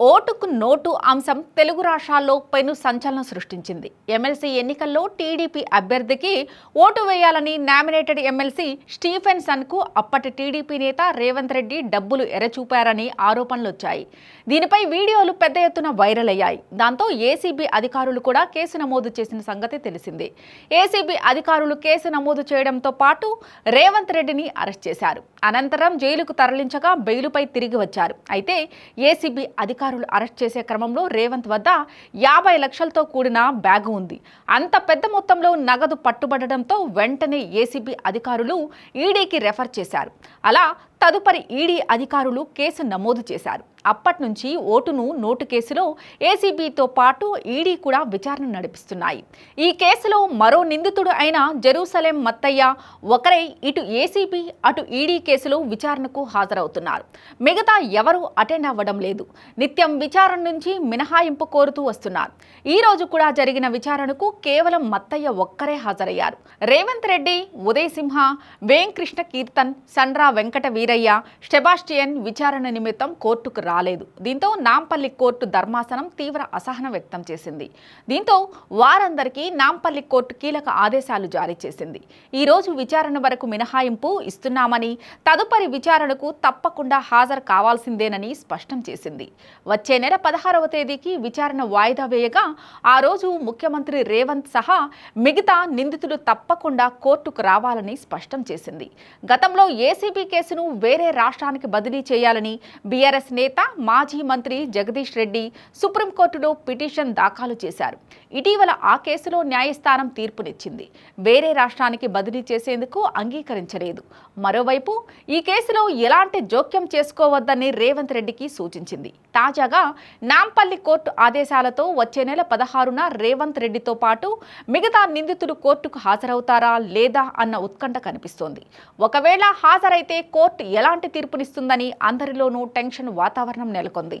ఓటుకు నోటు అంశం తెలుగు రాష్ట్రాల్లో పెను సంచలనం సృష్టించింది. ఎమ్మెల్సీ ఎన్నికల్లో టీడీపీ అభ్యర్థికి ఓటు వేయాలని నామినేటెడ్ ఎమ్మెల్సీ స్టీఫెన్సన్కు అప్పటి టీడీపీ నేత రేవంత్ రెడ్డి డబ్బులు ఎరచూపారని ఆరోపణలు వచ్చాయి దీనిపై వీడియోలు పెద్ద ఎత్తున వైరల్ అయ్యాయి. దాంతో ఏసీబీ అధికారులు కూడా కేసు నమోదు చేసిన సంగతి తెలిసిందే. ఏసీబీ అధికారులు కేసు నమోదు చేయడంతో పాటు రేవంత్ రెడ్డిని అరెస్ట్ చేశారు. అనంతరం జైలుకు తరలించగా బెయిలుపై తిరిగి వచ్చారు. అయితే ఏసీబీ అధికారులు అరెస్ట్ చేసే క్రమంలో రేవంత్ వద్ద యాభై లక్షలతో కూడిన బ్యాగు ఉంది. అంత పెద్ద మొత్తంలో నగదు పట్టుబడడంతో వెంటనే ఏసీబీ అధికారులు ఈడీకి రెఫర్ చేశారు. అలా తదుపరి ఈడీ అధికారులు కేసు నమోదు చేశారు. అప్పటి నుంచి ఓటును నోటు కేసులో ఏసీబీతో పాటు ఈడీ కూడా విచారణ నడిపిస్తున్నాయి. ఈ కేసులో మరో నిందితుడు అయిన జెరూసలేం మత్తయ్య ఒకరై ఇటు ఏసీబీ అటు ఈడీ కేసులో విచారణకు హాజరవుతున్నారు. మిగతా ఎవరూ అటెండ్ అవ్వడం లేదు. నిత్యం విచారణ నుంచి మినహాయింపు కోరుతూ వస్తున్నారు. ఈ రోజు కూడా జరిగిన విచారణకు కేవలం మత్తయ్య ఒక్కరే హాజరయ్యారు. రేవంత్ రెడ్డి ఉదయ్ సింహ వేంకృష్ణ కీర్తన్ సండ్రా వెంకట వీరయ్య స్టెబాస్టియన్ విచారణ నిమిత్తం కోర్టుకు రాలేదు. దీంతో నాంపల్లి కోర్టు ధర్మాసనం తీవ్ర అసహనం వ్యక్తం చేసింది. దీంతో వారందరికీ నాంపల్లి కోర్టు కీలక ఆదేశాలు జారీ చేసింది. ఈ రోజు విచారణ వరకు మినహాయింపు ఇస్తున్నామని తదుపరి విచారణకు తప్పకుండా హాజరు కావాల్సిందేనని స్పష్టం చేసింది. వచ్చే నెల పదహారవ తేదీకి విచారణ వాయిదా వేయగా ఆ రోజు ముఖ్యమంత్రి రేవంత్ సహా మిగతా నిందితులు తప్పకుండా కోర్టుకు రావాలని స్పష్టం చేసింది. గతంలో ఏసీబీ కేసును వేరే రాష్ట్రానికి బదిలీ చేయాలని బీఆర్ఎస్ నేత మాజీ మంత్రి జగదీష్ రెడ్డి సుప్రీంకోర్టులో పిటిషన్ దాఖలు చేశారు. ఇటీవల ఆ కేసులో న్యాయస్థానం తీర్పునిచ్చింది. వేరే రాష్ట్రానికి బదిలీ చేసేందుకు అంగీకరించలేదు. మరోవైపు ఈ కేసులో ఎలాంటి జోక్యం చేసుకోవద్దని రేవంత్ రెడ్డికి సూచించింది. తాజాగా నాంపల్లి కోర్టు ఆదేశాలతో వచ్చే నెల పదహారున రేవంత్ రెడ్డితో పాటు మిగతా నిందితులు కోర్టుకు హాజరవుతారా లేదా అన్న ఉత్కంఠ కనిపిస్తోంది. ఒకవేళ హాజరైతే కోర్టు ఎలాంటి తీర్పునిస్తుందని అందరిలోనూ టెన్షన్ వాతావరణం నెలకొంది.